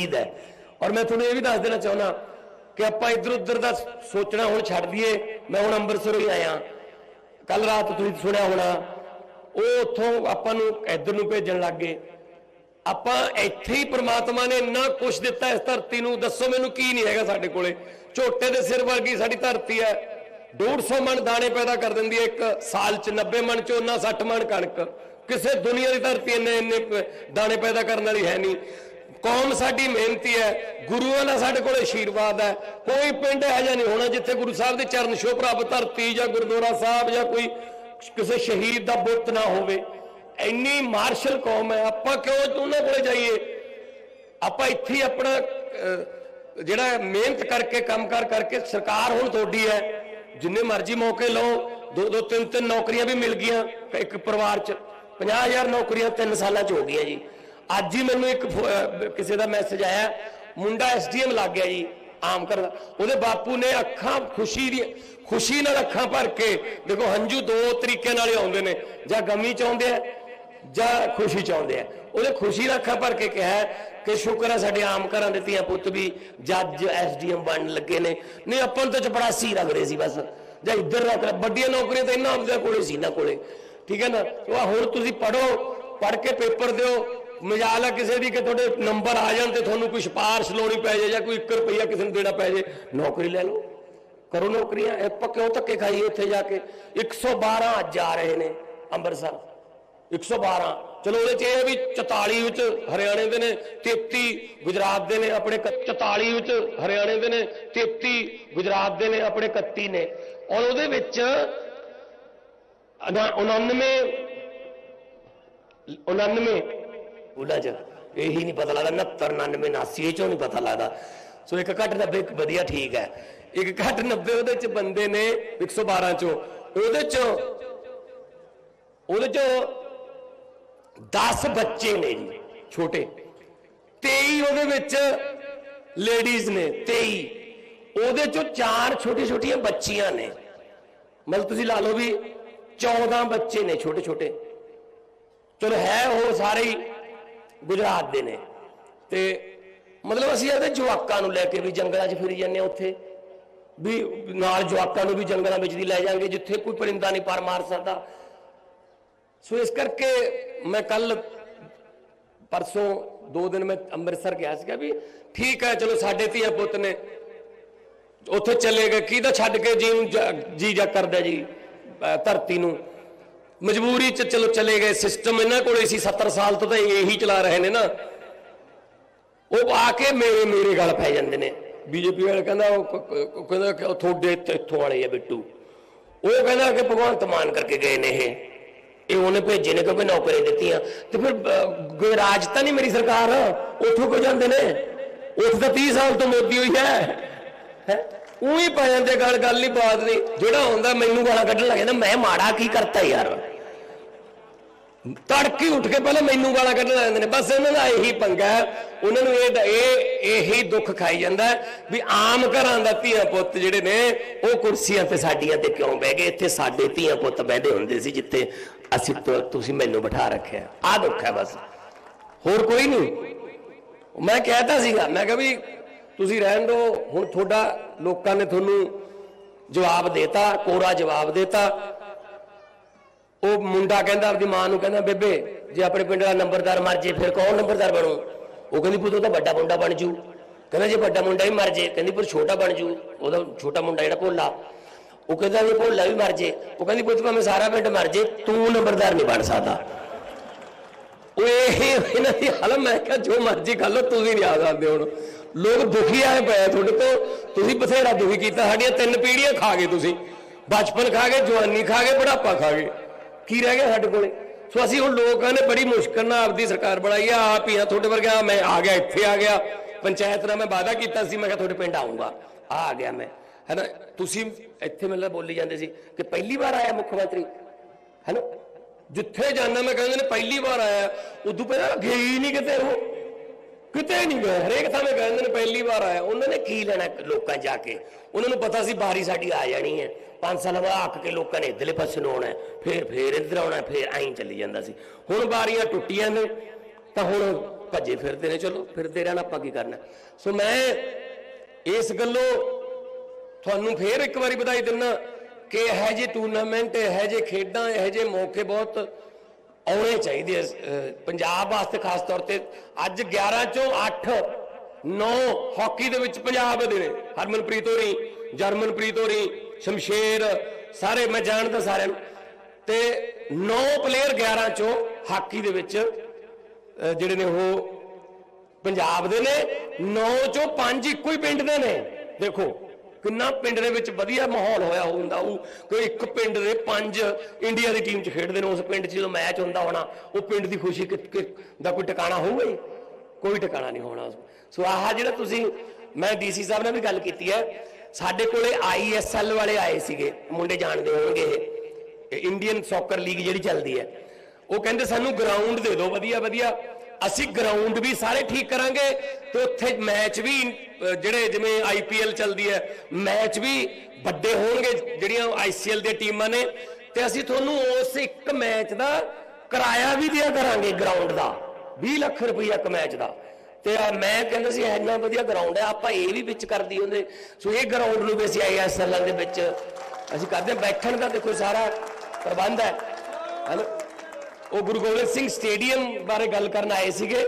ਚਾਹੀਦਾ ਹੈ। ਔਰ ਮੈਂ ਤੁਹਾਨੂੰ ਇਹ ਵੀ ਦੱਸ ਦੇਣਾ ਚਾਹੁੰਦਾ ਕਿ ਆਪਾਂ ਇੱਧਰ ਉੱਧਰ ਦਾ ਸੋਚਣਾ ਹੁਣ ਛੱਡ ਦਈਏ। ਮੈਂ ਹੁਣ ਅੰਮ੍ਰਿਤਸਰੋਂ ਹੀ ਆਇਆ। ਕੱਲ ਰਾਤ ਤੁਸੀਂ ਸੁਣਿਆ ਹੋਣਾ, ਉਹ ਉੱਥੋਂ ਆਪਾਂ ਨੂੰ ਇੱਧਰ ਨੂੰ ਭੇਜਣ ਲੱਗ ਗਏ। ਆਪਾਂ ਇੱਥੇ ਹੀ ਪ੍ਰਮਾਤਮਾ ਨੇ ਇੰਨਾ ਕੁਝ ਦਿੱਤਾ ਇਸ ਧਰਤੀ ਨੂੰ। ਦੱਸੋ ਮੈਨੂੰ ਕੀ ਨਹੀਂ ਹੈਗਾ ਸਾਡੇ ਕੋਲੇ। ਝੋਟੇ ਦੇ ਸਿਰ ਵਰਗੀ ਸਾਡੀ ਧਰਤੀ ਹੈ। 150 ਮਣ ਦਾਣੇ ਪੈਦਾ ਕਰ ਦਿੰਦੀ ਹੈ ਇੱਕ ਸਾਲ ਚ। 90 ਮਣ ਝੋਨਾ 60 ਮਣ ਕਣਕ। ਕਿਸੇ ਦੁਨੀਆ ਦੀ ਧਰਤੀ ਇੰਨੇ ਇੰਨੇ ਦਾਣੇ ਪੈਦਾ ਕਰਨ ਵਾਲੀ ਹੈ ਨਹੀਂ। ਕੌਮ ਸਾਡੀ ਮਿਹਨਤੀ ਹੈ, ਗੁਰੂਆਂ ਦਾ ਸਾਡੇ ਕੋਲ ਆਸ਼ੀਰਵਾਦ ਹੈ। ਕੋਈ ਪਿੰਡ ਇਹੋ ਜਿਹਾ ਨਹੀਂ ਹੋਣਾ ਜਿੱਥੇ ਗੁਰੂ ਸਾਹਿਬ ਦੇ ਚਰਨ ਛੋਹ ਪ੍ਰਾਪਤ ਧਰਤੀ ਜਾਂ ਗੁਰਦੁਆਰਾ ਸਾਹਿਬ ਜਾਂ ਕੋਈ ਕਿਸੇ ਸ਼ਹੀਦ ਦਾ ਬੁੱਤ ਨਾ ਹੋਵੇ। ਇੰਨੀ ਮਾਰਸ਼ਲ ਕੌਮ ਹੈ, ਆਪਾਂ ਕਿਉਂ ਉਹਨਾਂ ਕੋਲੇ ਜਾਈਏ? ਆਪਾਂ ਇੱਥੇ ਆਪਣਾ ਜਿਹੜਾ ਮਿਹਨਤ ਕਰਕੇ ਕੰਮ ਕਾਰ ਕਰਕੇ ਸਰਕਾਰ ਹੁਣ ਤੁਹਾਡੀ ਹੈ। ਜਿੰਨੇ ਮਰਜ਼ੀ ਮੌਕੇ ਲਓ, ਦੋ ਦੋ, ਤਿੰਨ ਤਿੰਨ ਨੌਕਰੀਆਂ ਵੀ ਮਿਲ ਗਈਆਂ ਇੱਕ ਪਰਿਵਾਰ 'ਚ। 50000 ਨੌਕਰੀਆਂ ਤਿੰਨ ਸਾਲਾਂ 'ਚ ਹੋ ਗਈਆਂ ਜੀ। ਅੱਜ ਹੀ ਮੈਨੂੰ ਇੱਕ ਫੋ- ਕਿਸੇ ਦਾ ਮੈਸੇਜ ਆਇਆ, ਮੁੰਡਾ ਐਸਡੀਐਮ ਲੱਗ ਗਿਆ ਜੀ, ਆਮ ਕਰ ਉਹਦੇ ਬਾਪੂ ਨੇ ਅੱਖਾਂ ਖੁਸ਼ੀ ਦੀ ਖੁਸ਼ੀ ਨਾਲ ਅੱਖਾਂ ਭਰ ਕੇ, ਦੇਖੋ ਹੰਝੂ ਦੋ ਤਰੀਕੇ ਨਾਲ ਆਉਂਦੇ ਨੇ। ਜਾਂ ਗਮੀ ਚਾਹੁੰਦੇ ਆਉਂਦੇ ਆ, ਜਾਂ ਖੁਸ਼ੀ ਚਾਹੁੰਦੇ ਆਉਂਦੇ ਆ। ਉਹਨੇ ਖੁਸ਼ੀ ਨਾਲ ਅੱਖਾਂ ਭਰ ਕੇ ਕਿਹਾ ਕਿ ਸ਼ੁਕਰ ਹੈ ਸਾਡੇ ਆਮ ਘਰਾਂ ਦੇ ਧੀਆਂ ਪੁੱਤ ਵੀ ਜੱਜ ਐਸਡੀਐਮ ਬਣਨ ਲੱਗੇ ਨੇ। ਨਹੀਂ, ਆਪਾਂ ਨੂੰ ਤਾਂ ਚਪੜਾਸੀ ਲੱਗ ਰਹੇ ਸੀ ਬਸ। ਜਾਂ ਇੱਧਰ ਰੱਖ ਲੈ, ਵੱਡੀਆਂ ਨੌਕਰੀਆਂ ਤਾਂ ਇਹਨਾਂ ਆਪਦੇ ਕੋਲੇ ਸੀ ਨਾ ਕੋਲੇ। ਠੀਕ ਹੈ ਨਾ? ਉਹ ਹੁਣ ਤੁਸੀਂ ਪੜੋ ਪੜ ਕੇ ਪੇਪਰ ਦਿਓ ਮਜਾਲ ਹੈ ਕਿਸੇ ਦੀ ਕਿ ਤੁਹਾਡੇ ਨੰਬਰ ਆ ਜਾਣ ਤੇ ਤੁਹਾਨੂੰ ਕੋਈ ਸਿਫਾਰਿਸ਼ ਲਾਉਣੀ ਪੈ ਜਾਏ ਜਾਂ ਕੋਈ 1 ਰੁਪਈਆ ਕਿਸੇ ਨੂੰ ਦੇਣਾ ਪੈ ਜਾਏ, ਨੌਕਰੀ ਲੈ ਲਓ। ਕਰੋ ਨੌਕਰੀਆਂ, ਇਹ ਆਪਾਂ ਕਿਉਂ ਧੱਕੇ ਖਾਈਏ ਉੱਥੇ ਜਾ ਕੇ। 112 ਅੱਜ ਆ ਰਹੇ ਨੇ ਅੰਮ੍ਰਿਤਸਰ। 112 ਚਲੋ ਉਹਦੇ ਚ ਇਹ ਵੀ 44 ਵਿੱਚ ਹਰਿਆਣੇ ਦੇ ਨੇ 33 ਗੁਜਰਾਤ ਦੇ ਨੇ, ਆਪਣੇ ਕ- 44 ਵਿੱਚ ਹਰਿਆਣੇ ਦੇ ਨੇ 33 ਗੁਜਰਾਤ ਦੇ ਨੇ, ਆਪਣੇ 31 ਨੇ। ਔਰ ਉਹਦੇ ਵਿੱਚ ਉਨਾ- 99 99 ਉਹਨਾਂ ਚ ਇਹੀ ਨਹੀਂ ਪਤਾ ਲੱਗਦਾ 69 99 89 ਇਹ ਚੋਂ ਨਹੀਂ ਪਤਾ ਲੱਗਦਾ। ਸੋ ਇੱਕ ਘੱਟ 90 ਵਧੀਆ ਠੀਕ ਹੈ। ਇੱਕ ਘੱਟ 90 ਉਹਦੇ ਚ ਬੰਦੇ ਨੇ 112 ਚੋਂ। ਉਹਦੇ ਚੋਂ ਉਹਦੇ ਚੋਂ 10 ਬੱਚੇ ਨੇ ਜੀ, ਛੋਟੇ। 23 ਉਹਦੇ ਵਿੱਚ ਲੇਡੀਜ਼ ਨੇ 23 ਉਹਦੇ ਚੋਂ ਚਾਰ ਛੋਟੀ ਛੋਟੀਆਂ ਬੱਚੀਆਂ ਨੇ। ਮਤਲਬ ਤੁਸੀਂ ਲਾ ਲਓ ਵੀ 14 ਬੱਚੇ ਨੇ ਛੋਟੇ ਛੋਟੇ ਚਲੋ ਹੈ ਹੋਰ ਸਾਰੇ ਹੀ ਗੁਜਰਾਤ ਦੇ ਨੇ। ਤੇ ਮਤਲਬ ਅਸੀਂ ਇਹਦੇ ਜਵਾਕਾਂ ਨੂੰ ਲੈ ਕੇ ਵੀ ਜੰਗਲਾਂ 'ਚ ਫਿਰੀ ਜਾਂਦੇ ਹਾਂ ਉੱਥੇ। ਵੀ ਨਾਲ ਜਵਾਕਾਂ ਨੂੰ ਵੀ ਜੰਗਲਾਂ ਵਿੱਚ ਦੀ ਲੈ ਜਾਾਂਗੇ, ਜਿੱਥੇ ਕੋਈ ਪਰਿੰਦਾ ਨਹੀਂ ਪਰ ਮਾਰ ਸਕਦਾ। ਸੋ ਇਸ ਕਰਕੇ ਮੈਂ ਕੱਲ ਪਰਸੋਂ, ਦੋ ਦਿਨ ਮੈਂ ਅੰਮ੍ਰਿਤਸਰ ਗਿਆ ਸੀਗਾ ਵੀ ਠੀਕ ਹੈ, ਚਲੋ ਸਾਡੇ ਧੀਆ ਪੁੱਤ ਨੇ ਉੱਥੇ ਚਲੇ ਗਏ। ਕਿਹਦਾ ਛੱਡ ਕੇ ਜੀ ਨੂੰ ਜੀ ਜਾ ਕਰਦਾ ਜੀ ਧਰਤੀ ਨੂੰ। ਮਜਬੂਰੀ ਚ ਚਲੋ ਚਲੇ ਗਏ। ਸਿਸਟਮ ਇਹਨਾਂ ਕੋਲੇ ਸੀ 70 ਸਾਲ ਤੋਂ ਤਾਂ ਇਹੀ ਚਲਾ ਰਹੇ ਨੇ ਨਾ। ਉਹ ਆ ਕੇ ਮੇਰੇ ਮੇਰੇ ਗੱਲ ਪੈ ਜਾਂਦੇ ਨੇ। ਬੀਜੇਪੀ ਵਾਲੇ ਕਹਿੰਦਾ ਉਹ ਕਹਿੰਦਾ ਕਿ ਤੁਹਾਡੇ ਇੱਥੇ- ਇੱਥੋਂ ਵਾਲੇ ਆ ਬਿੱਟੂ। ਉਹ ਕਹਿੰਦਾ ਕਿ ਭਗਵੰਤ ਮਾਨ ਕਰਕੇ ਗਏ ਨੇ ਇਹ। ਇਹ ਉਹਨੇ ਭੇਜੇ ਨੇ ਕਿਉਂਕਿ ਨੌਕਰੀ ਦਿੱਤੀਆਂ। ਤੇ ਫਿਰ ਅਹ, ਰਾਜ ਤਾਂ ਨਹੀਂ ਮੇਰੀ ਸਰਕਾਰ। ਉੱਥੋਂ ਕੋ ਜਾਂਦੇ ਨੇ? ਉੱਥੇ ਤਾਂ 30 ਸਾਲ ਤੋਂ ਮੋਦੀ ਹੋਈ ਹੈ। ਹੈ? ਉਹੀ ਪੈ ਜਾਂਦੇ ਗੱਲ ਗੱਲ ਨਹੀਂ ਬਾਤ ਨਹੀਂ। ਜਿਹੜਾ ਹੁੰਦਾ ਮੈਨੂੰ ਗਾਲਾਂ ਕੱਢਣ ਲੱਗ ਜਾਂਦਾ ਮੈਂ ਮਾੜਾ ਕੀ ਕਰਤਾ ਯਾਰ। ਤੜਕੇ ਉੱਠ ਕੇ ਪਹਿਲਾਂ ਮੈਨੂੰ ਗਾਲਾਂ ਕੱਢਣ ਲੱਗ ਜਾਂਦੇ ਨੇ। ਬਸ ਇਹਨਾਂ ਦਾ ਇਹੀ ਪੰਗਾ ਉਹਨਾਂ ਨੂੰ ਇਹ ਇਹ ਇਹੀ ਦੁੱਖ ਖਾਈ ਜਾਂਦਾ ਵੀ ਆਮ ਘਰਾਂ ਦਾ ਧੀਆਂ ਪੁੱਤ ਜਿਹੜੇ ਨੇ, ਉਹ ਕੁਰਸੀਆਂ ਤੇ ਸਾਡੀਆਂ ਤੇ ਕਿਉਂ ਬਹਿ ਗਏ? ਇੱਥੇ ਸਾਡੇ ਧੀਆਂ ਪੁੱਤ ਬਹਿਦੇ ਹੁੰਦੇ ਸੀ ਜਿੱਥੇ ਅਸੀਂ ਤੁਸੀਂ ਮੈਨੂੰ ਬਿਠਾ ਰੱਖਿਆ। ਆਹ ਦੁੱਖ ਹੈ ਬਸ। ਹੋਰ ਕੋਈ ਨਹੀਂ। ਮੈਂ ਕਹਿਤਾ ਸੀਗਾ, ਮੈਂ ਕਿਹਾ ਵੀ ਤੁਸੀਂ ਰਹਿਣ ਦਿਓ ਹੁਣ ਤੁਹਾਡਾ ਲੋਕਾਂ ਨੇ ਤੁਹਾਨੂੰ ਜਵਾਬ ਦੇਤਾ, ਕੋਰਾ ਜਵਾਬ ਦੇਤਾ। ਉਹ ਮੁੰਡਾ ਕਹਿੰਦਾ, ਆਪਦੀ ਮਾਂ ਨੂੰ ਕਹਿੰਦਾ, ਬੇਬੇ, ਜੇ ਆਪਣੇ ਪਿੰਡ ਦਾ ਨੰਬਰਦਾਰ ਮਰ ਜੇ, ਫਿਰ ਕੌਣ ਨੰਬਰਦਾਰ ਬਣੂ? ਉਹ ਕਹਿੰਦੀ, ਪੁੱਤ, ਉਹ ਤਾਂ ਵੱਡਾ ਮੁੰਡਾ ਬਣ ਜੂ। ਕਹਿੰਦਾ, ਜੇ ਵੱਡਾ ਮੁੰਡਾ ਵੀ ਮਰ ਜੇ, ਕਹਿੰਦੀ ਪਰ ਛੋਟਾ ਬਣ ਜੂ। ਉਹਦਾ ਛੋਟਾ ਮੁੰਡਾ ਜਿਹੜਾ ਭੋਲਾ। ਉਹ ਕਹਿੰਦਾ, ਜੇ ਭੋਲਾ ਵੀ ਮਰ ਜੇ, ਉਹ ਕਹਿੰਦੀ, ਪੁੱਤ, ਭਾਵੇਂ ਸਾਰਾ ਪਿੰਡ ਮਰ ਜੇ, ਤੂੰ ਨੰਬਰਦਾਰ ਨਹੀਂ ਬਣ ਸਕਦਾ। ਉਹ ਇਹ ਇਹਨਾਂ ਦੀ ਹਾਲ, ਮੈਂ ਕਿਹਾ, ਜੋ ਮਰਜ਼ੀ ਕਰ ਲਓ, ਤੁਸੀਂ ਨਹੀਂ ਆ ਸਕਦੇ ਹੁਣ। ਲੋਕ ਦੁਖੀ ਆਏ ਪਏ ਤੁਹਾਡੇ ਤੋਂ। ਤੁਸੀਂ ਬਥੇਰਾ ਦੁਖੀ ਕੀਤਾ, ਸਾਡੀਆਂ ਤਿੰਨ ਪੀੜ੍ਹੀਆਂ ਖਾ ਗਏ ਤੁਸੀਂ। ਬਚਪਨ ਖਾ ਗਏ, ਜਵਾਨੀ ਖਾ ਗਏ, ਬੁਢਾਪਾ ਖਾ ਗਏ। ਕੀ ਰਹਿ ਗਿਆ ਸਾਡੇ ਕੋਲੇ। ਸੋ ਅਸੀਂ ਹੁਣ ਲੋਕਾਂ ਨੇ ਬੜੀ ਮੁਸ਼ਕਲ ਨਾਲ ਆਪਦੀ ਸਰਕਾਰ ਬਣਾਈ ਆ। ਆਪ ਹੀ ਆ, ਤੁਹਾਡੇ ਵਰਗਾ ਮੈਂ ਆ ਗਿਆ, ਇੱਥੇ ਆ ਗਿਆ। ਪੰਚਾਇਤ ਨਾਲ ਮੈਂ ਵਾਅਦਾ ਕੀਤਾ ਸੀ, ਮੈਂ ਕਿਹਾ ਤੁਹਾਡੇ ਪਿੰਡ ਆਉਂਗਾ ਆ ਆ ਗਿਆ ਮੈਂ। ਹੈਨਾ, ਤੁਸੀਂ ਇੱਥੇ ਮੈਨੂੰ ਬੋਲੀ ਜਾਂਦੇ ਸੀ ਕਿ ਪਹਿਲੀ ਵਾਰ ਆਇਆ ਮੁੱਖ ਮੰਤਰੀ। ਹੈਨਾ, ਜਿੱਥੇ ਜਾਣਾ ਮੈਂ ਕਹਿੰਦੇ ਨੇ ਪਹਿਲੀ ਵਾਰ ਆਇਆ, ਉਦੋਂ ਪਹਿਲਾਂ ਗਏ ਹੀ ਨਹੀਂ ਕਿਤੇ ਉਹ। ਕਿਤੇ ਨਹੀਂ ਗਏ। ਹਰੇਕ ਥਾਂ ਮੈਂ ਕਹਿੰਦੇ ਨੇ ਪਹਿਲੀ ਵਾਰ ਆਇਆ। ਉਹਨਾਂ ਨੇ ਕੀ ਲੈਣਾ ਲੋਕਾਂ ਜਾ ਕੇ? ਉਹਨਾਂ ਨੂੰ ਪਤਾ ਸੀ ਬਾਰੀ ਸਾਡੀ ਆ ਜਾਣੀ ਹੈ। ਪੰਜ ਸਾਲ ਬਾਅਦ ਅੱਕ ਕੇ ਲੋਕਾਂ ਨੇ ਇਧਰਲੇ ਪਾਸੇ ਨੂੰ ਆਉਣਾ ਫੇਰ ਫੇਰ ਇੱਧਰ ਆਉਣਾ ਫੇਰ ਐਂ ਚੱਲੀ ਜਾਂਦਾ ਸੀ। ਹੁਣ ਬਾਰੀਆਂ ਟੁੱਟੀਆਂ ਨੇ, ਤਾਂ ਹੁਣ ਭੱਜੇ ਫਿਰਦੇ ਨੇ। ਚਲੋ, ਫਿਰਦੇ ਰਹਿਣਾ ਆਪਾਂ ਕੀ ਕਰਨਾ ਸੋ ਮੈਂ ਇਸ ਗੱਲੋਂ ਤੁਹਾਨੂੰ ਫੇਰ ਇੱਕ ਵਾਰੀ ਵਧਾਈ ਦਿੰਦਾ ਕਿ ਇਹ ਜਿਹੇ ਟੂਰਨਾਮੈਂਟ ਇਹ ਜਿਹੇ ਖੇਡਾਂ, ਇਹ ਜਿਹੇ ਮੌਕੇ ਬਹੁਤ ਆਉਣੇ ਚਾਹੀਦੇ ਪੰਜਾਬ ਵਾਸਤੇ ਖਾਸ ਤੌਰ ਤੇ ਅੱਜ 11 ਚੋਂ 8 9 ਹਾਕੀ ਦੇ ਵਿੱਚ ਪੰਜਾਬ ਦੇ ਨੇ। ਹਰਮਨਪ੍ਰੀਤ ਹੋਰੀ, ਜਰਮਨਪ੍ਰੀਤ ਹੋਰੀ, ਸ਼ਮਸ਼ੇਰ, ਸਾਰੇ ਮੈਂ ਜਾਣਦਾ ਸਾਰਿਆਂ ਨੂੰ। ਤੇ 9 ਪਲੇਅਰ 11 ਚੋਂ ਹਾਕੀ ਦੇ ਵਿੱਚ ਜਿਹੜੇ ਨੇ ਉਹ ਪੰਜਾਬ ਦੇ ਨੇ। 9 ਚੋਂ 5 ਇੱਕੋ ਹੀ ਪਿੰਡ ਦੇ ਨੇ। ਦੇਖੋ ਕਿੰਨਾ ਪਿੰਡ ਦੇ ਵਿੱਚ ਵਧੀਆ ਮਾਹੌਲ ਹੋਇਆ ਹੁੰਦਾ ਉਹ ਕੋਈ ਇੱਕ ਪਿੰਡ ਦੇ ਪੰਜ ਇੰਡੀਆ ਦੀ ਟੀਮ 'ਚ ਖੇਡਦੇ ਨੇ, ਉਸ ਪਿੰਡ 'ਚ ਜਦੋਂ ਮੈਚ ਹੁੰਦਾ ਹੋਣਾ, ਉਹ ਪਿੰਡ ਦੀ ਖੁਸ਼ੀ ਦਾ ਕੋਈ ਟਿਕਾਣਾ ਹੋਊਗਾ ਹੀ? ਕੋਈ ਟਿਕਾਣਾ ਨਹੀਂ ਹੋਣਾ। ਸੋ ਆਹ ਜਿਹੜਾ ਤੁਸੀਂ, ਮੈਂ ਡੀਸੀ ਸਾਹਿਬ ਨਾਲ ਵੀ ਗੱਲ ਕੀਤੀ ਹੈ, ਸਾਡੇ ਕੋਲੇ ਆਈਐਸਐਲ ਵਾਲੇ ਆਏ ਸੀਗੇ, ਮੁੰਡੇ ਜਾਣਦੇ ਹੋਣਗੇ ਇਹ। ਇੰਡੀਅਨ ਸੌਕਰ ਲੀਗ ਜਿਹੜੀ ਚੱਲਦੀ ਹੈ। ਉਹ ਕਹਿੰਦੇ ਸਾਨੂੰ ਗਰਾਊਂਡ ਦੇ ਦਿਓ, ਵਧੀਆ ਵਧੀਆ। ਅਸੀਂ ਗਰਾਊਂਡ ਵੀ ਸਾਰੇ ਠੀਕ ਕਰਾਂਗੇ ਤੇ ਉੱਥੇ ਮੈਚ ਵੀ ਜਿਹੜੇ ਜਿਵੇਂ ਆਈਪੀਐਲ ਚੱਲਦੀ ਹੈ, ਮੈਚ ਵੀ ਵੱਡੇ ਹੋਣਗੇ ਜਿਹੜੀਆਂ ਆਈਸੀਐਲ ਦੀਆਂ ਟੀਮਾਂ ਨੇ। ਤੇ ਅਸੀਂ ਤੁਹਾਨੂੰ ਉਸ ਇੱਕ ਮੈਚ ਦਾ ਕਿਰਾਇਆ ਵੀ ਦਿਆ ਕਰਾਂਗੇ ਗਰਾਊਂਡ ਦਾ 20 ਲੱਖ ਰੁਪਈਆ ਇੱਕ ਮੈਚ ਦਾ। ਤੇ ਮੈਂ ਕਹਿੰਦਾ ਸੀ, ਇੰਨਾ ਵਧੀਆ ਗਰਾਊਂਡ ਹੈ, ਆਪਾਂ ਇਹ ਵੀ ਵਿੱਚ ਕਰਦੀ ਹੁੰਦੇ ਸੋ ਇਹ ਗਰਾਊਂਡ ਨੂੰ ਵੀ ਅਸੀਂ ਆਈਐਸਐਲ ਦੇ ਵਿੱਚ ਅਸੀਂ ਕਰਦੇ ਹਾਂ। ਬੈਠਣ ਦਾ ਦੇਖੋ ਸਾਰਾ ਪ੍ਰਬੰਧ ਹੈ। ਹੈਨਾ ਉਹ ਗੁਰੂ ਗੋਬਿੰਦ ਸਿੰਘ ਸਟੇਡੀਅਮ ਬਾਰੇ ਗੱਲ ਕਰਨ ਆਏ ਸੀਗੇ।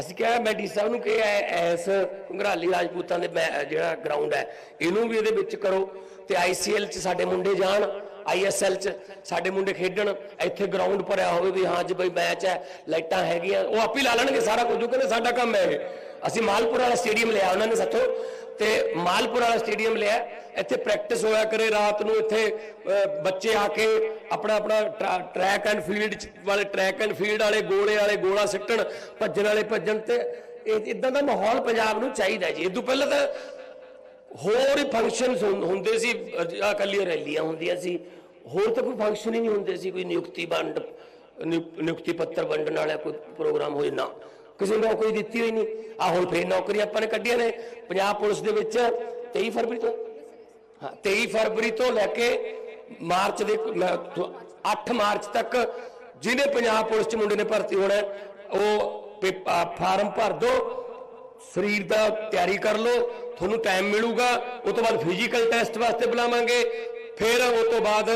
ਅਸੀਂ ਕਿਹਾ ਮੈਂ ਡੀ ਸਾਹਿਬ ਨੂੰ ਕਿਹਾ ਇਹ ਐਸ ਘੰਗਰਾਲੀ ਰਾਜਪੂਤਾਂ ਦੇ ਮੈ- ਜਿਹੜਾ ਗਰਾਊਂਡ ਹੈ, ਇਹਨੂੰ ਵੀ ਇਹਦੇ ਵਿੱਚ ਕਰੋ ਤੇ ਆਈਸੀਐਲ ਚ ਸਾਡੇ ਮੁੰਡੇ ਜਾਣ ਆਈਐਸਐਲ ਚ ਸਾਡੇ ਮੁੰਡੇ ਖੇਡਣ, ਇੱਥੇ ਗਰਾਊਂਡ ਭਰਿਆ ਹੋਵੇ ਵੀ ਹਾਂ ਜੀ ਬਈ ਮੈਚ ਹੈ, ਲਾਈਟਾਂ ਹੈਗੀਆਂ, ਉਹ ਆਪ ਹੀ ਲਾ ਲੈਣਗੇ ਸਾਰਾ ਕੁਝ, ਉਹ ਕਹਿੰਦੇ ਸਾਡਾ ਕੰਮ ਹੈ ਇਹ। ਅਸੀਂ ਮਾਲਪੁਰ ਵਾਲਾ ਸਟੇਡੀਅਮ ਲਿਆ ਉਹਨਾਂ ਨੇ ਸਾਥੋਂ, ਤੇ ਮਾਲਪੁਰ ਵਾਲਾ ਸਟੇਡੀਅਮ ਲਿਆ। ਇੱਥੇ ਪ੍ਰੈਕਟਿਸ ਹੋਇਆ ਕਰੇ ਰਾਤ ਨੂੰ, ਇੱਥੇ ਬੱਚੇ ਆ ਕੇ ਆਪਣਾ ਆਪਣਾ ਟਰੈਕ ਐਂਡ ਫੀਲਡ ਵਾਲੇ ਟਰੈਕ ਐਂਡ ਫੀਲਡ ਵਾਲੇ, ਗੋਲੇ ਵਾਲੇ, ਗੋਲਾ ਸਿੱਟਣ, ਭੱਜਣ ਵਾਲੇ ਭੱਜਣ ਤੇ ਇਹ ਇਦਾਂ ਦਾ ਮਾਹੌਲ ਪੰਜਾਬ ਨੂੰ ਚਾਹੀਦਾ ਜੀ। ਇਹ ਤੋਂ ਪਹਿਲਾਂ ਤਾਂ ਹੋਰ ਫੰਕਸ਼ਨ ਹੁੰਦੇ ਸੀ ਇਕੱਲੀ ਰੈਲੀਆਂ ਹੁੰਦੀਆਂ ਸੀ। ਹੋਰ ਤਾਂ ਕੋਈ ਫੰਕਸ਼ਨ ਹੀ ਨਹੀਂ ਹੁੰਦੇ ਸੀ, ਕੋਈ ਨਿਯੁਕਤੀ ਵੰਡ, ਨਿਯੁ- ਨਿਯੁਕਤੀ ਪੱਤਰ ਵੰਡਣ ਵਾਲਾ ਕੋਈ ਪ੍ਰੋਗਰਾਮ ਹੋਏ ਨਾ। ਕਿਸੇ ਨੂੰ ਨੌਕਰੀ ਦਿੱਤੀ ਹੋਈ ਨਹੀਂ। ਆ ਹੁਣ ਫੇਰ ਨੌਕਰੀ ਆਪਾਂ ਨੇ ਕੱਢੀਆਂ ਨੇ। ਪੰਜਾਬ ਪੁਲਿਸ ਦੇ ਵਿੱਚ 23 ਫਰਵਰੀ ਤੋਂ ਹਾਂ 23 ਫਰਵਰੀ ਤੋਂ ਲੈ ਕੇ ਮਾਰਚ ਦੇ 8 ਮਾਰਚ ਤੱਕ ਜਿਹਨੇ ਪੰਜਾਬ ਪੁਲਿਸ ਚ ਮੁੰਡੇ ਨੇ ਭਰਤੀ ਹੋਣਾ ਉਹ ਪੇਪ- ਫਾਰਮ ਭਰ ਦਿਓ ਸਰੀਰ ਦਾ ਤਿਆਰੀ ਕਰ ਲਓ, ਤੁਹਾਨੂੰ ਟਾਈਮ ਮਿਲੂਗਾ। ਉਸ ਤੋਂ ਬਾਅਦ ਫਿਜ਼ੀਕਲ ਟੈਸਟ ਵਾਸਤੇ ਬੁਲਾਵਾਂਗੇ। ਫਿਰ ਉਸ ਤੋਂ ਬਾਅਦ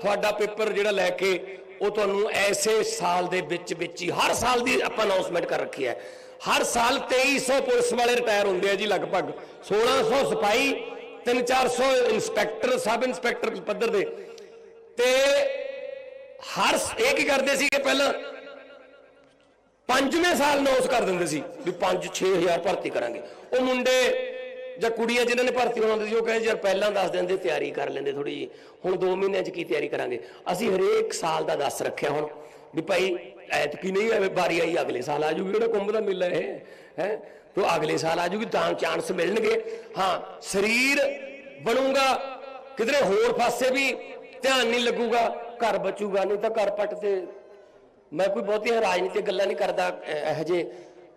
ਤੁਹਾਡਾ ਪੇਪਰ ਜਿਹੜਾ ਲੈ ਕੇ ਉਹ ਤੁਹਾਨੂੰ ਐਸੇ ਸਾਲ ਦੇ ਵਿੱਚ ਵਿੱਚ ਹੀ, ਹਰ ਸਾਲ ਦੀ ਆਪਾਂ ਅਨਾਉਂਸਮੈਂਟ ਕਰ ਰੱਖੀ ਹੈ। ਹਰ ਸਾਲ 2300 ਪੁਲਿਸ ਵਾਲੇ ਰਿਟਾਇਰ ਹੁੰਦੇ ਆ ਜੀ ਲਗਭਗ। 1600 ਸਿਪਾਹੀ 3-400 ਇੰਸਪੈਕਟਰ ਸਬ ਇੰਸਪੈਕਟਰ ਪੱਧਰ ਦੇ। ਤੇ ਹਰ ਇਹ ਕੀ ਕਰਦੇ ਸੀ ਕਿ ਪਹਿਲਾਂ? ਪੰਜਵੇਂ ਸਾਲ ਅਨਾਉਂਸ ਕਰ ਦਿੰਦੇ ਸੀ ਵੀ 5-6000 ਭਰਤੀ ਕਰਾਂਗੇ। ਉਹ ਮੁੰਡੇ ਜਾਂ ਕੁੜੀਆਂ ਜਿਨ੍ਹਾਂ ਨੇ ਭਰਤੀ ਹੋਣਾ ਹੁੰਦੇ ਸੀ, ਉਹ ਕਹਿੰਦੇ ਯਾਰ ਪਹਿਲਾਂ ਦੱਸ ਦਿੰਦੇ, ਤਿਆਰੀ ਕਰ ਲੈਂਦੇ ਥੋੜੀ ਜੀ ਹੁਣ 2 ਮਹੀਨਿਆਂ 'ਚ ਕੀ ਤਿਆਰੀ ਕਰਾਂਗੇ? ਅਸੀਂ ਹਰੇਕ ਸਾਲ ਦਾ ਦੱਸ ਰੱਖਿਆ ਹੁਣ ਵੀ ਭਾਈ ਐਤਕੀ ਨਹੀਂ ਐਵੇਂ ਵਾਰੀ ਆਈ, ਅਗਲੇ ਸਾਲ ਆ ਜੂਗੀ, ਜਿਹੜਾ ਕੁੰਭ ਦਾ ਮੇਲਾ ਇਹ, ਹੈ? ਤੋ ਅਗਲੇ ਸਾਲ ਆ ਜੂਗੀ, ਤਾਂ ਚਾਂਸ ਮਿਲਣਗੇ। ਹਾਂ, ਸਰੀਰ ਬਣੂਗਾ, ਕਿਧਰੇ ਹੋਰ ਪਾਸੇ ਵੀ ਧਿਆਨ ਨਹੀਂ ਲੱਗੂਗਾ, ਘਰ ਬਚੂਗਾ, ਨਹੀਂ ਤਾਂ ਘਰ ਪੱਟ ਤੇ ਮੈਂ ਕੋਈ ਬਹੁਤੀਆਂ ਰਾਜਨੀਤਿਕ ਗੱਲਾਂ ਨਹੀਂ ਕਰਦਾ, ਅਹ, ਇਹੋ ਜਿਹੇ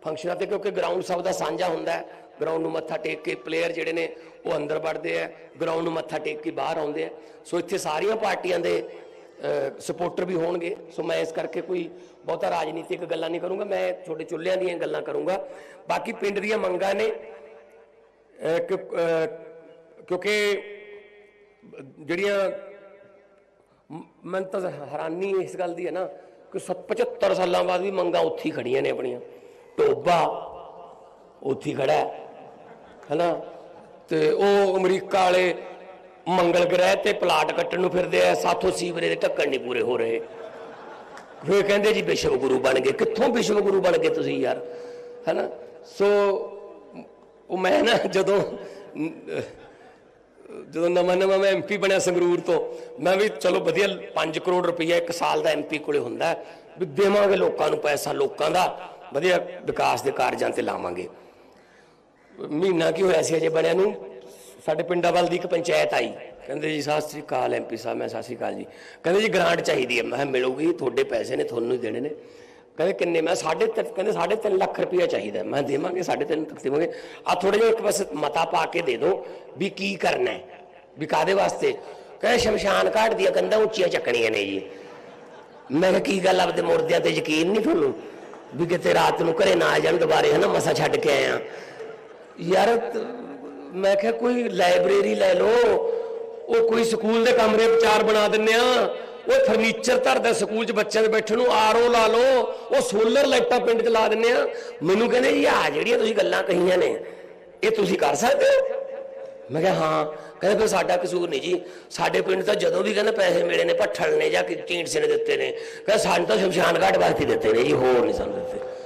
ਫੰਕਸ਼ਨਾਂ ਤੇ, ਕਿਉਂਕਿ ਗਰਾਊਂਡ ਸਭ ਦਾ ਸਾਂਝਾ ਹੁੰਦਾ ਹੈ। ਗਰਾਊਂਡ ਨੂੰ ਮੱਥਾ ਟੇਕ ਕੇ ਪਲੇਅਰ ਜਿਹੜੇ ਨੇ ਉਹ ਅੰਦਰ ਵੜਦੇ ਆ ਗਰਾਊਂਡ ਨੂੰ ਮੱਥਾ ਟੇਕ ਕੇ ਬਾਹਰ ਆਉਂਦੇ ਆ। ਸੋ ਇੱਥੇ ਸਾਰੀਆਂ ਪਾਰਟੀਆਂ ਦੇ ਸਪੋਰਟਰ ਵੀ ਹੋਣਗੇ। ਸੋ ਮੈਂ ਇਸ ਕਰਕੇ ਕੋਈ ਬਹੁਤਾ ਰਾਜਨੀਤਿਕ ਗੱਲਾਂ ਨਹੀਂ ਕਰੂੰਗਾ। ਮੈਂ ਛੋਟੇ ਚੁੱਲ੍ਹਿਆਂ ਦੀਆਂ ਗੱਲਾਂ ਕਰੂੰਗਾ। ਬਾਕੀ ਪਿੰਡ ਦੀਆਂ ਮੰਗਾਂ ਨੇ ਕਿਉਂਕਿ ਜਿਹੜੀਆਂ ਮਨ ਤਾਂ ਹੈਰਾਨੀ ਇਸ ਗੱਲ ਦੀ ਹੈ ਨਾ ਕਿ 75 ਸਾਲਾਂ ਬਾਅਦ ਵੀ ਮੰਗਾਂ ਉੱਥੇ ਹੀ ਖੜੀਆਂ ਨੇ ਆਪਣੀਆਂ। ਟੋਬਾ ਉੱਥੇ ਹੀ ਖੜਾ ਹਨਾ? ਤੇ ਉਹ ਅਮਰੀਕਾ ਵਾਲੇ ਮੰਗਲ ਗ੍ਰਹਿ ਤੇ ਪਲਾਟ ਕੱਟਣ ਨੂੰ ਫਿਰਦੇ ਆ, ਸਾਥੋਂ ਸੀਵਰੇ ਦੇ ਢੱਕਣ ਨਹੀਂ ਪੂਰੇ ਹੋ ਰਹੇ। ਫਿਰ ਕਹਿੰਦੇ ਜੀ ਵਿਸ਼ਵ ਗੁਰੂ ਬਣ ਗਏ। ਕਿੱਥੋਂ ਵਿਸ਼ਵ ਗੁਰੂ ਬਣ ਗਏ ਤੁਸੀਂ ਯਾਰ? ਹਨਾ? ਸੋ, ਉਹ ਮੈਂ ਨਾ ਜਦੋਂ ਜਦੋਂ ਨਵਾਂ ਨਵਾਂ ਮੈਂ ਐਮਪੀ ਬਣਿਆ ਸੰਗਰੂਰ ਤੋਂ, ਮੈਂ ਵੀ ਚਲੋ ਵਧੀਆ 5 ਕਰੋੜ ਰੁਪਈਆ ਇੱਕ ਸਾਲ ਦਾ ਐਮਪੀ ਕੋਲੇ ਹੁੰਦਾ ਵੀ ਦੇਵਾਂਗੇ ਲੋਕਾਂ ਨੂੰ ਪੈਸਾ, ਲੋਕਾਂ ਦਾ ਵਧੀਆ ਵਿਕਾਸ ਦੇ ਕਾਰਜਾਂ ਤੇ ਲਾਵਾਂਗੇ। ਮਹੀਨਾ ਕੀ ਹੋਇਆ ਸੀ ਅਜੇ ਬਣਿਆ ਨੂੰ? ਸਾਡੇ ਪਿੰਡਾਂ ਵੱਲ ਦੀ ਇੱਕ ਪੰਚਾਇਤ ਆਈ। ਕਹਿੰਦੇ ਜੀ, ਸਤਿ ਸ੍ਰੀ ਅਕਾਲ ਐਮਪੀ ਸਾਹਿਬ, ਮੈਂ ਸਤਿ ਸ੍ਰੀ ਅਕਾਲ ਜੀ। ਕਹਿੰਦੇ ਜੀ, ਗ੍ਰਾਂਟ ਚਾਹੀਦੀ ਹੈ। ਮੈਂ ਕਿਹਾ, ਮਿਲੂਗੀ, ਤੁਹਾਡੇ ਪੈਸੇ ਨੇ, ਤੁਹਾਨੂੰ ਹੀ ਦੇਣੇ ਨੇ। ਕਹਿੰਦੇ, ਕਿੰਨੇ? ਮੈਂ ਸਾਢੇ ਤਿੰਨ ਕਹਿੰਦੇ, ਸਾਢੇ ਤਿੰਨ ਲੱਖ ਰੁਪਇਆ ਚਾਹੀਦਾ ਮੈਂ ਦੇਵਾਂਗੇ, ਸਾਢੇ ਤਿੰਨ ਤੱਕ ਦੇਵਾਂਗੇ। ਆ ਥੋੜੇ ਜਿਹਾ ਇੱਕ ਬਸ ਮਤਾ ਪਾ ਕੇ ਦੇ ਦਿਓ ਵੀ ਕੀ ਕਰਨਾ ਹੈ, ਵੀ ਕਾਦੇ ਵਾਸਤੇ? ਕਹਿੰਦੇ, ਸ਼ਮਸ਼ਾਨ ਘਾਟ ਦੀਆਂ ਕੰਧਾਂ ਉੱਚੀਆਂ ਚੱਕਣੀਆਂ ਨੇ ਜੀ। ਮੈਂ ਕਿਹਾ, ਕੀ ਗੱਲ ਆਪਦੇ ਮੁਰਦਿਆਂ ਤੇ ਯਕੀਨ ਨਹੀਂ ਤੁਹਾਨੂੰ? ਵੀ ਕਿਤੇ ਰਾਤ ਨੂੰ ਘਰੇ ਨਾ ਆ ਜਾਣ, ਦੁਬਾਰੇ ਹਨਾ ਮਸਾ ਛੱਡ ਕੇ ਆਇਆ ਯਾਰ, ਮੈਂ ਕਿਹਾ ਕੋਈ ਲਾਇਬ੍ਰੇਰੀ ਲੈ ਲਓ, ਉਹ ਕੋਈ ਸਕੂਲ ਦੇ ਕਮਰੇ ਚਾਰ ਬਣਾ ਦਿੰਨੇ ਆ। ਉਹ ਫਰਨੀਚਰ ਧਰਦਾ ਸਕੂਲ 'ਚ ਬੱਚਿਆਂ ਦੇ ਬੈਠਣ ਨੂੰ ਆਰਓ ਲਾ ਲਓ, ਉਹ ਸੋਲਰ ਲਾਈਟਾਂ ਪਿੰਡ 'ਚ ਲਾ ਦਿੰਨੇ ਆ। ਮੈਨੂੰ ਕਹਿੰਦੇ ਜੀ ਆ ਜਿਹੜੀਆਂ ਤੁਸੀਂ ਗੱਲਾਂ ਕਹੀਆਂ ਨੇ, ਇਹ ਤੁਸੀਂ ਕਰ ਸਕਦੇ ਹੋ? ਮੈਂ ਕਿਹਾ, ਹਾਂ। ਕਹਿੰਦੇ, ਫਿਰ ਸਾਡਾ ਕਸੂਰ ਨਹੀਂ ਜੀ। ਸਾਡੇ ਪਿੰਡ ਤਾਂ ਜਦੋਂ ਵੀ ਕਹਿੰਦੇ ਪੈਸੇ ਮਿਲੇ ਨੇ, ਭੱਠਲ ਨੇ ਜਾਂ ਕਿ ਨੇ ਦਿੱਤੇ ਨੇ, ਕਹਿੰਦੇ ਸਾਨੂੰ ਤਾਂ ਸ਼ਮਸ਼ਾਨ ਘਾਟ ਵਾਸਤੇ ਦਿੱਤੇ ਨੇ ਜੀ, ਹੋਰ ਨਹੀਂ ਸਾਨੂੰ ਦਿੱਤੇ।